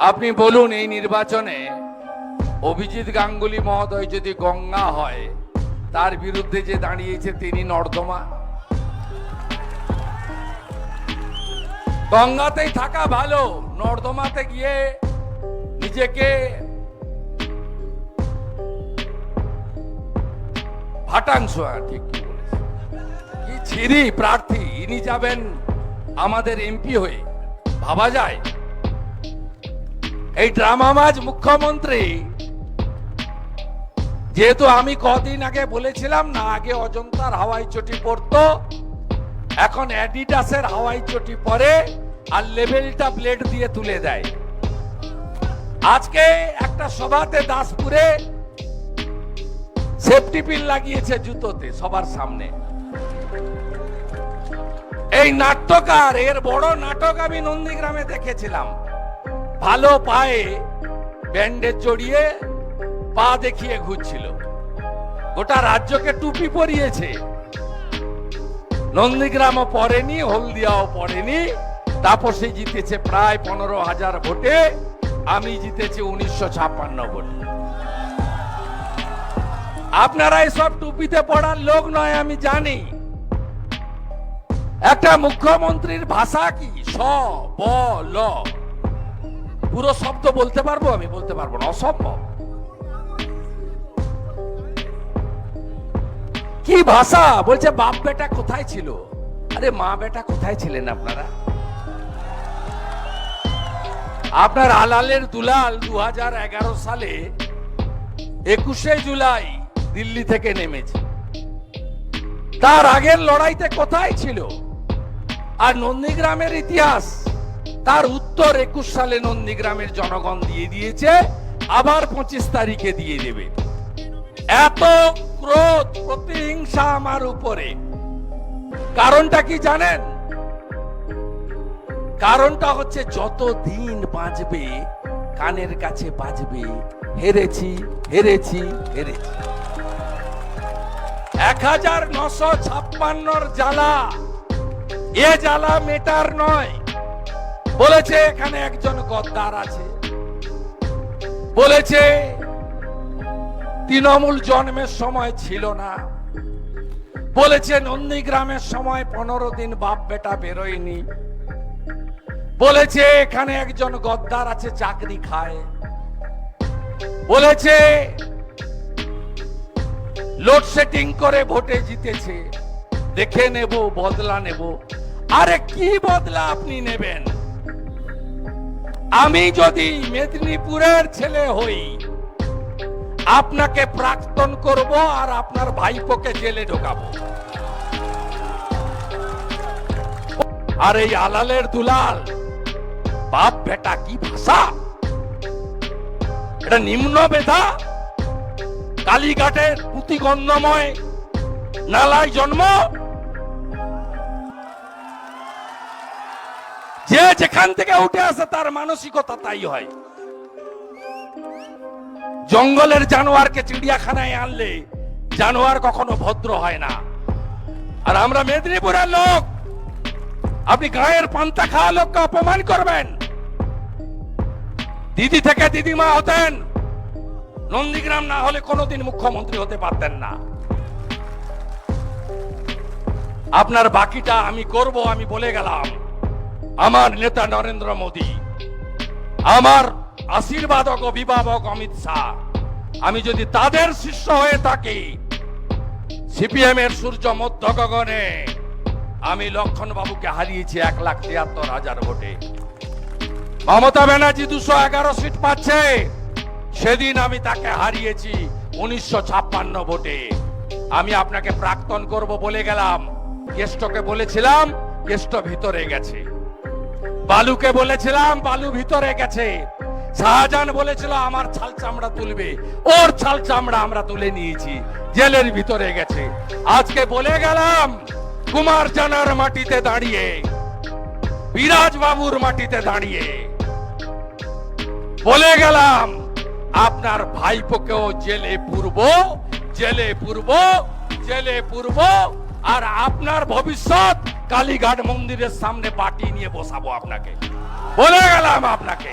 আপনি বলুন, এই নির্বাচনে অভিজিৎ গাঙ্গুলি মহোদয় যদি গঙ্গা হয়, তার বিরুদ্ধে যে দাঁড়িয়েছে তিনি নর্দমা গঙ্গাতেই থাকা ভালো, নর্দমাতে গিয়ে নিজেকে ভাটাংশ ঠিক। কি ছিরি প্রার্থী, ইনি যাবেন আমাদের এমপি হয়ে, ভাবা যায় এই ড্রামাবাজ মুখ্যমন্ত্রী। যেহেতু আমি কদিন আগে বলেছিলাম না, আগে অজন্তার হাওয়াই চটি পরতো এখন অ্যাডিডাসের হাওয়াই চটি পরে আর লেভেলটা ব্লেড দিয়ে তুলে দেয়। আজকে একটা সভাতে দাসপুরে সেফটি পিন লাগিয়েছে জুতোতে সবার সামনে। এই নাট্যকার, এর বড় নাটক আমি নন্দীগ্রামে দেখেছিলাম। ভালো পায়ে ব্যান্ডেজ জড়িয়ে পা দেখিয়ে ঘুরছিল। গোটা রাজ্যকে টুপি পরিয়েছে। নন্দীগ্রামও পড়েনি, হলদিয়াও পড়েনি। তাপসে জিতেছে প্রায় পনেরো হাজার ভোটে। আমি জিতেছি উনিশশো ছাপ্পান্ন ভোটে। আপনারা এসব টুপিতে পড়ার লোক নয়, আমি জানি। একটা মুখ্যমন্ত্রীর ভাষা কি? স, ব, ল। পুরো শব্দ বলতে পারব, আমি বলতে পারব না, অসম্ভব। কি ভাষা? বলছে, বাপ বেটা কোথায় ছিল? আরে, মা বেটা কোথায় ছিলেন আপনারা? আপনার আলালের দুলাল দু হাজার এগারো সালে একুশে জুলাই দিল্লি থেকে নেমেছে। তার আগের লড়াইতে কোথায় ছিল? আর নন্দীগ্রামের ইতিহাস তার উত্তর একুশ সালে নন্দীগ্রামের জনগণ দিয়ে দিয়েছে, আবার পঁচিশ তারিখে দিয়ে দেবে। এত ক্রোধ, প্রতিহিংসা আমার উপরে। কারণটা কি জানেন? কারণটা হচ্ছে যত দিন বাঁচবে, কানের কাছে বাজবে, হেরেছি হেরেছি হেরেছি। এক হাজার নশো ছাপ্পান্নর জ্বালা, এ জ্বালা মেটার নয়। বলেছে, এখানে একজন গদ্দার আছে। বলেছে, তৃণমূল জন্মের সময় ছিল না। বলেছে, নন্দীগ্রামের সময় পনেরো দিন বাপ বেটা বেরোয়নি। বলেছে, এখানে একজন গদ্দার আছে, চাকরি খায়। বলেছে, লোডশেডিং করে ভোটে জিতেছে। দেখে নেব, বদলা নেব। আরে কি বদলা আপনি নেবেন? আমি যদি মেদিনীপুরের ছেলে হই, আপনাকে প্রাক্তন করব আর আপনার ভাইপোকে জেলে ঢোকাবো। আর এই আলালের দুলাল, বাপ বেটা কি ভাষা? এটা নিম্ন বেধা কালীঘাটের পুঁতিগন্ধময় নালায় জন্ম। যে যেখান থেকে উঠে আসে তার মানসিকতা তাই হয়। জঙ্গলের জানোয়ারকে চিড়িয়াখানায় আনলে জানোয়ার কখনো ভদ্র হয় না। আর আমরা মেদিনীপুরের লোক, আপনি গায়ের পান্তা খাওয়া লোককে অপমান করবেন। দিদি থেকে দিদিমা হতেন, নন্দীগ্রাম না হলে কোনোদিন মুখ্যমন্ত্রী হতে পারতেন না। আপনার বাকিটা আমি করব, আমি বলে গেলাম। আমার নেতা নরেন্দ্র মোদী, আমার আশীর্বাদক অভিভাবক অমিত শাহ, আমি যদি তাদের শিষ্য হয়ে থাকি সিপিএম এর সূর্য মধ্য গগনে আমি লক্ষণ বাবুকে হারিয়েছি এক লাখ তিয়াত্তর হাজার ভোটে। মমতা ব্যানার্জি দুশো এগারো সিট পাচ্ছে, সেদিন আমি তাকে হারিয়েছি উনিশশো ছাপ্পান্ন ভোটে। আমি আপনাকে প্রাক্তন করব বলে গেলাম, কেষ্টকে বলেছিলাম, কেষ্ট ভিতরে গেছে। বালুকে বলেছিলাম, বালু ভিতরে গেছে। শাহজাহান বলেছিল, আমার ছাল চামড়া তুলবে। ওর ছাল চামড়া আমরা তুলে নিয়েছি, জেলের ভিতরে গেছে। আজকে বলে গেলাম, কুমার জানার মাটিতে দাঁড়িয়ে বিরাজ বাবুর মাটিতে দাঁড়িয়ে। বলে গেলাম, আপনার ভাইপোকেও জেলে পূর্ব জেলে পূর্ব জেলে পূর্ব, আর আপনার ভবিষ্যৎ কালীঘাট মন্দিরের সামনে বাটি নিয়ে বসাবো আপনাকে। বলে গেলাম আপনাকে।